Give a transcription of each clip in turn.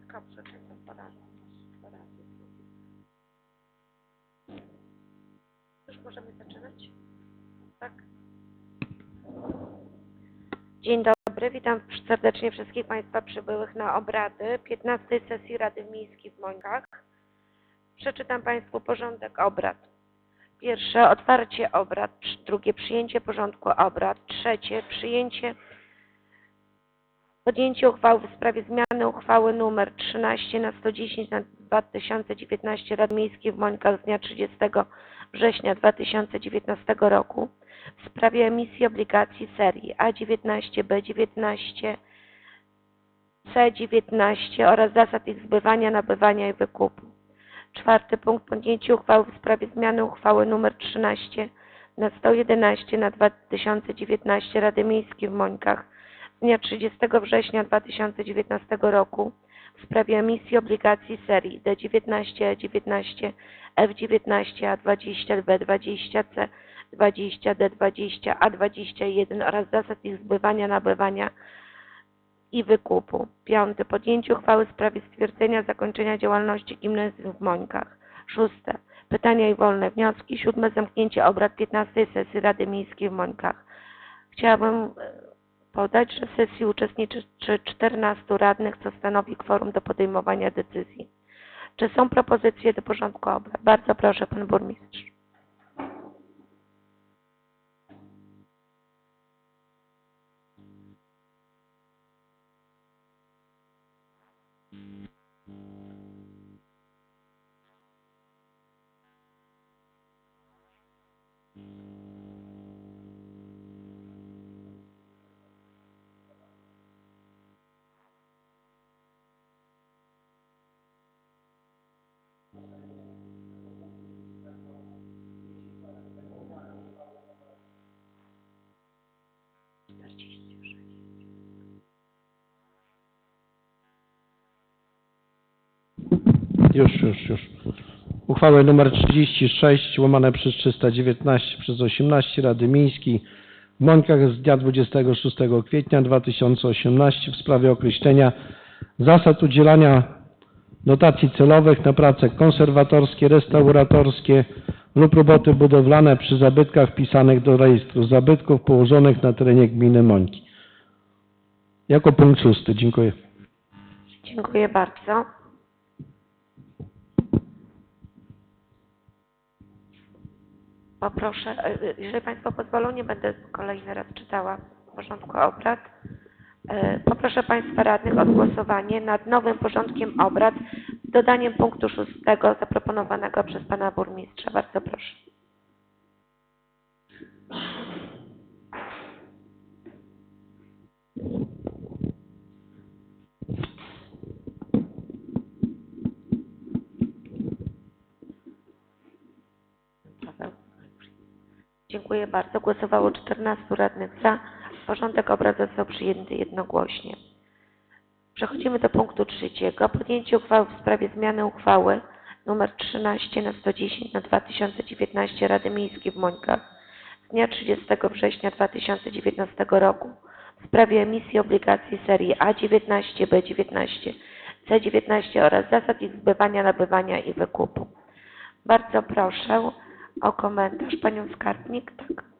Taka przeczytam. Dwa razy. Już możemy zaczynać? Tak? Dzień dobry, witam serdecznie wszystkich Państwa przybyłych na obrady 15 sesji Rady Miejskiej w Mońkach. Przeczytam Państwu porządek obrad. Pierwsze, otwarcie obrad. Drugie, przyjęcie porządku obrad. Trzecie, przyjęcie, podjęcie uchwały w sprawie zmiany uchwały nr 13 na 110 na 2019 Rady Miejskiej w Mońkach z dnia 30 września 2019 roku w sprawie emisji obligacji serii A19, B19, C19 oraz zasad ich zbywania, nabywania i wykupu. Czwarty punkt podjęcie uchwały w sprawie zmiany uchwały nr 13 na 111 na 2019 Rady Miejskiej w Mońkach z dnia 30 września 2019 roku w sprawie emisji obligacji serii D19, E19, F19, A20, B20, C20, D20, A21 oraz zasad ich zbywania, nabywania i wykupu. Piąty. Podjęcie uchwały w sprawie stwierdzenia zakończenia działalności gimnazjum w Mońkach. Szóste. Pytania i wolne wnioski. Siódme. Zamknięcie obrad 15 sesji Rady Miejskiej w Mońkach. Chciałabym e, podać, że w sesji uczestniczy 14 radnych, co stanowi kworum do podejmowania decyzji. Czy są propozycje do porządku obrad? Bardzo proszę, pan burmistrz. Już, już, już. Uchwałę nr 36 łamane przez 319 przez 18 Rady Miejskiej w Mońkach z dnia 26 kwietnia 2018 w sprawie określenia zasad udzielania dotacji celowych na prace konserwatorskie, restauratorskie lub roboty budowlane przy zabytkach wpisanych do rejestru zabytków położonych na terenie gminy Mońki. Jako punkt szósty. Dziękuję. Dziękuję bardzo. Poproszę, e, e, jeżeli Państwo pozwolą, nie będę kolejny raz czytała porządku obrad. E, Poproszę Państwa radnych o głosowanie nad nowym porządkiem obrad z dodaniem punktu szóstego zaproponowanego przez Pana Burmistrza. Bardzo proszę. Dziękuję bardzo. Głosowało 14 radnych za. Porządek obrad został przyjęty jednogłośnie. Przechodzimy do punktu trzeciego. Podjęcie uchwały w sprawie zmiany uchwały nr 13 na 110 na 2019 Rady Miejskiej w Mońkach z dnia 30 września 2019 roku w sprawie emisji obligacji serii A19, B19, C19 oraz zasad ich zbywania, nabywania i wykupu. Bardzo proszę o komentarz panią skarbnik. Tak.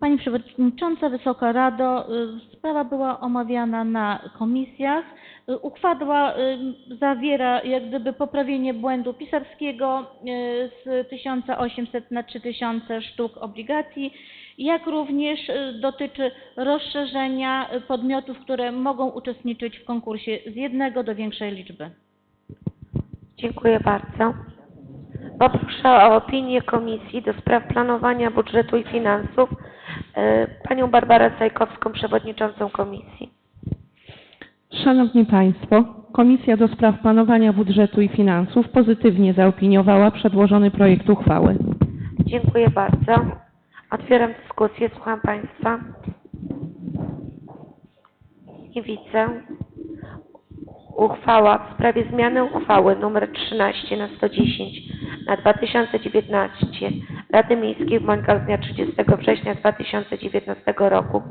Pani Przewodnicząca, Wysoka Rado, y, sprawa była omawiana na komisjach. Y, Uchwała ym, zawiera jak gdyby poprawienie błędu pisarskiego y, z 1800 na 3000 sztuk obligacji, jak również y, dotyczy rozszerzenia y, podmiotów, które mogą uczestniczyć w konkursie z jednego do większej liczby. Dziękuję bardzo. Poproszę o opinię Komisji do Spraw Planowania Budżetu i Finansów panią Barbarę Sajkowską, przewodniczącą Komisji. Szanowni Państwo, Komisja do Spraw Planowania Budżetu i Finansów pozytywnie zaopiniowała przedłożony projekt uchwały. Dziękuję bardzo. Otwieram dyskusję. Słucham Państwa. Nie widzę. Uchwała w sprawie zmiany uchwały nr 13 na 110 na 2019 Rady Miejskiej w Mońkach z dnia 30 września 2019 roku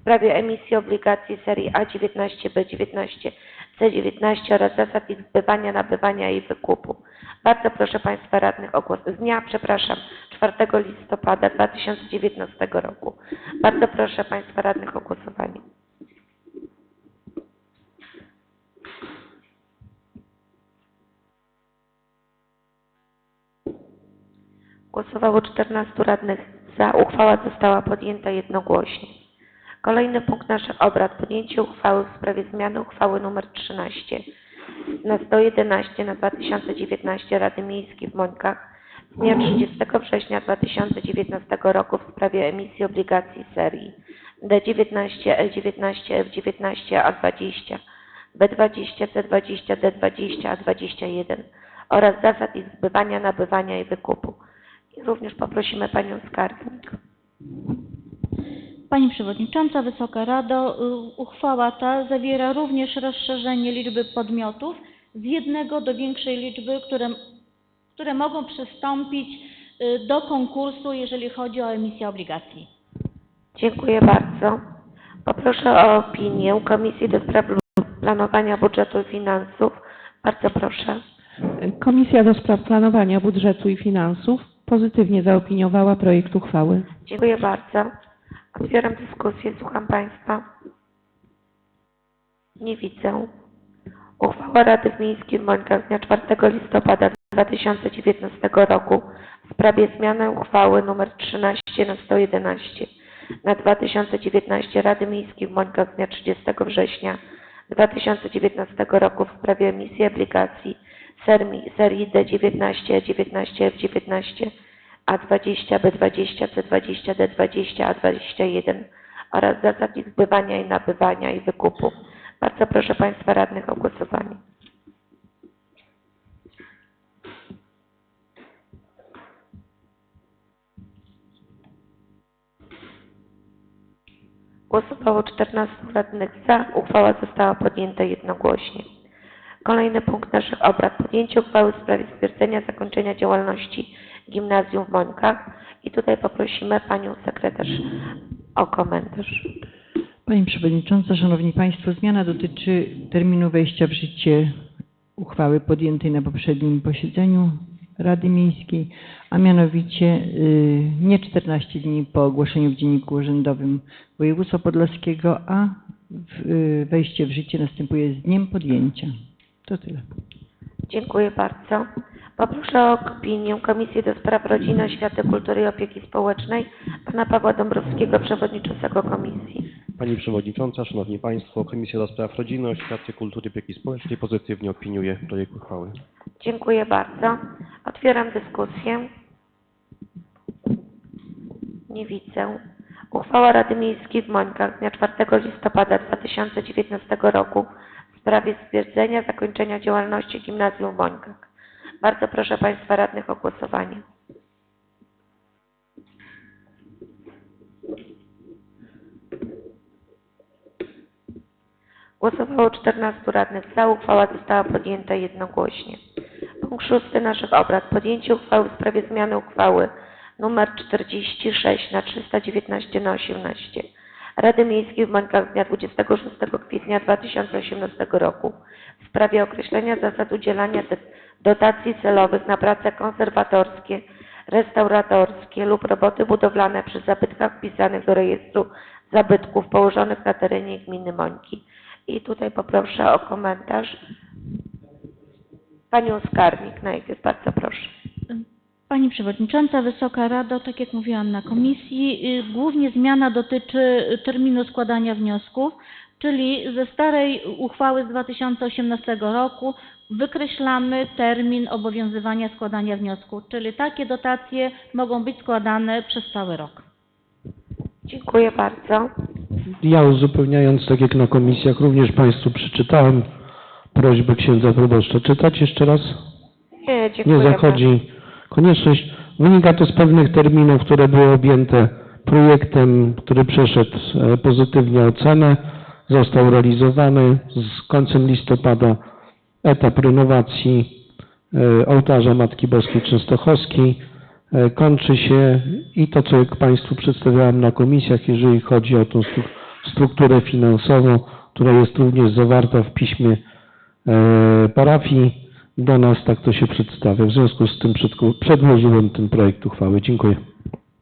w sprawie emisji obligacji serii A19, B19, C19 oraz zasad ich zbywania, nabywania i wykupu. Bardzo proszę Państwa radnych o głos. Z dnia, przepraszam, 4 listopada 2019 roku. Bardzo proszę Państwa radnych o głosowanie. Głosowało 14 radnych za. Uchwała została podjęta jednogłośnie. Kolejny punkt naszych obrad. Podjęcie uchwały w sprawie zmiany uchwały nr 13 na 111 na 2019 Rady Miejskiej w Mońkach z dnia 30 września 2019 roku w sprawie emisji obligacji serii D19, L19, F19, A20, B20, C20, D20, A21 oraz zasad ich zbywania, nabywania i wykupu. I również poprosimy Panią Skarbnik. Pani Przewodnicząca, Wysoka Rado, y, uchwała ta zawiera również rozszerzenie liczby podmiotów z jednego do większej liczby, które, które mogą przystąpić y, do konkursu, jeżeli chodzi o emisję obligacji. Dziękuję bardzo. Poproszę o opinię Komisji do Spraw Planowania Budżetu i Finansów. Bardzo proszę. Komisja do Spraw Planowania Budżetu i Finansów pozytywnie zaopiniowała projekt uchwały. Dziękuję bardzo. Otwieram dyskusję. Słucham Państwa. Nie widzę. Uchwała Rady Miejskiej w Mońkach z dnia 4 listopada 2019 roku w sprawie zmiany uchwały nr 13 na 111 na 2019 Rady Miejskiej w Mońkach z dnia 30 września 2019 roku w sprawie emisji obligacji serii, serii D19, E19, F19, A20, B20, C20, D20, A21 oraz zasad ich zbywania i nabywania i wykupu. Bardzo proszę Państwa radnych o głosowanie. Głosowało 14 radnych za. Uchwała została podjęta jednogłośnie. Kolejny punkt naszych obrad. Podjęcie uchwały w sprawie stwierdzenia zakończenia działalności gimnazjum w Mońkach. I tutaj poprosimy Panią Sekretarz o komentarz. Pani Przewodnicząca, Szanowni Państwo, zmiana dotyczy terminu wejścia w życie uchwały podjętej na poprzednim posiedzeniu Rady Miejskiej, a mianowicie y, nie 14 dni po ogłoszeniu w Dzienniku Urzędowym Województwa Podlaskiego, a y, wejście w życie następuje z dniem podjęcia. To tyle. Dziękuję bardzo. Poproszę o opinię Komisji do Spraw Rodziny, Oświaty, Kultury i Opieki Społecznej Pana Pawła Dąbrowskiego, Przewodniczącego Komisji. Pani Przewodnicząca, Szanowni Państwo, Komisja do Spraw Rodziny, Oświaty, Kultury i Opieki Społecznej pozytywnie opiniuje projekt uchwały. Dziękuję bardzo. Otwieram dyskusję. Nie widzę. Uchwała Rady Miejskiej w Mońkach z dnia 4 listopada 2019 roku w sprawie stwierdzenia zakończenia działalności gimnazjum w Mońkach. Bardzo proszę Państwa radnych o głosowanie. Głosowało 14 radnych za. Uchwała została podjęta jednogłośnie. Punkt szósty naszych obrad. Podjęcie uchwały w sprawie zmiany uchwały nr 46 na 319 na 18 Rady Miejskiej w Mońkach z dnia 26 kwietnia 2018 roku w sprawie określenia zasad udzielania de- dotacji celowych na prace konserwatorskie, restauratorskie lub roboty budowlane przy zabytkach wpisanych do rejestru zabytków położonych na terenie gminy Mońki. I tutaj poproszę o komentarz Panią Skarbnik najpierw, bardzo proszę. Pani Przewodnicząca, Wysoka Rado, tak jak mówiłam na komisji, y, głównie zmiana dotyczy terminu składania wniosków, czyli ze starej uchwały z 2018 roku wykreślamy termin obowiązywania składania wniosku, czyli takie dotacje mogą być składane przez cały rok. Dziękuję bardzo. Ja uzupełniając, tak jak na komisjach, również Państwu przeczytałem prośbę księdza proboszcza. Czytać jeszcze raz? Nie, dziękuję Nie zachodzi konieczność. Wynika to z pewnych terminów, które były objęte projektem, który przeszedł e, pozytywnie ocenę. został realizowany. Z końcem listopada etap renowacji e, ołtarza Matki Boskiej Częstochowskiej e, kończy się i to, co jak Państwu przedstawiałem na komisjach, jeżeli chodzi o tą stru- strukturę finansową, która jest również zawarta w piśmie e, parafii do nas, tak to się przedstawia. W związku z tym przedłożyłem ten projekt uchwały. Dziękuję.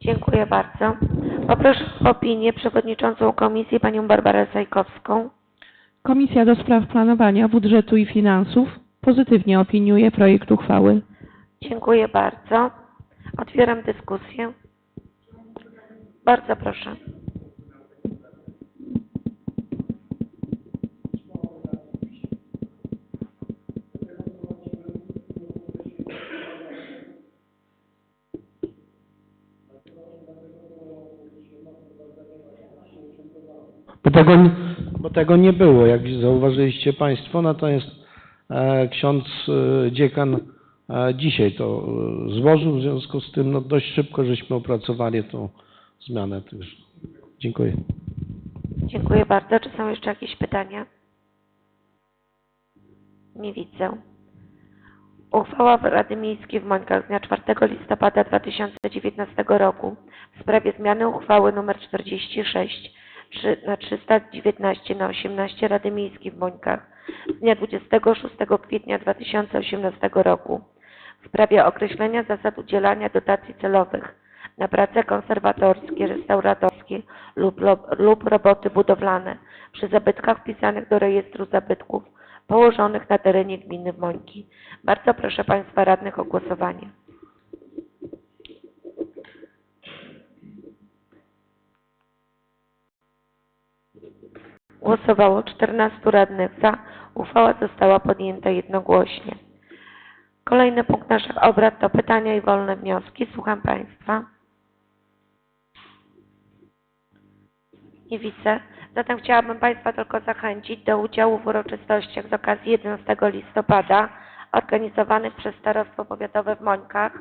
Dziękuję bardzo. Poproszę o opinię przewodniczącą komisji panią Barbarę Sajkowską. Komisja do Spraw Planowania Budżetu i Finansów pozytywnie opiniuje projekt uchwały. Dziękuję bardzo. Otwieram dyskusję. Bardzo proszę. Nie- bo tego nie było, jak zauważyliście Państwo, natomiast e, ksiądz e, dziekan e, dzisiaj to złożył, w związku z tym no, dość szybko żeśmy opracowali tą zmianę. Dziękuję. Dziękuję bardzo. Czy są jeszcze jakieś pytania? Nie widzę. Uchwała Rady Miejskiej w Mońkach z dnia 4 listopada 2019 roku w sprawie zmiany uchwały nr 46 na 319 na 18 Rady Miejskiej w Mońkach z dnia 26 kwietnia 2018 roku w sprawie określenia zasad udzielania dotacji celowych na prace konserwatorskie, restauratorskie lub, lub roboty budowlane przy zabytkach wpisanych do rejestru zabytków położonych na terenie gminy Mońki. Bardzo proszę Państwa radnych o głosowanie. Głosowało 14 radnych za. Uchwała została podjęta jednogłośnie. Kolejny punkt naszych obrad to pytania i wolne wnioski. Słucham Państwa. Nie widzę. Zatem chciałabym Państwa tylko zachęcić do udziału w uroczystościach z okazji 11 listopada organizowanych przez Starostwo Powiatowe w Mońkach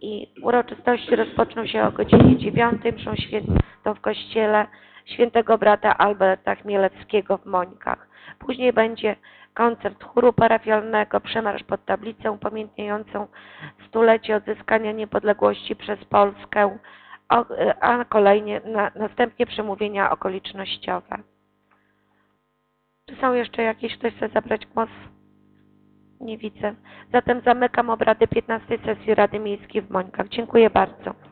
i uroczystości rozpoczną się o godzinie 9 mszą świętą w kościele świętego brata Alberta Chmielewskiego w Mońkach. Później będzie koncert chóru parafialnego, przemarsz pod tablicę upamiętniającą stulecie odzyskania niepodległości przez Polskę, a kolejnie, na, następnie przemówienia okolicznościowe. Czy są jeszcze jakieś, ktoś chce zabrać głos? Nie widzę. Zatem zamykam obrady 15 sesji Rady Miejskiej w Mońkach. Dziękuję bardzo.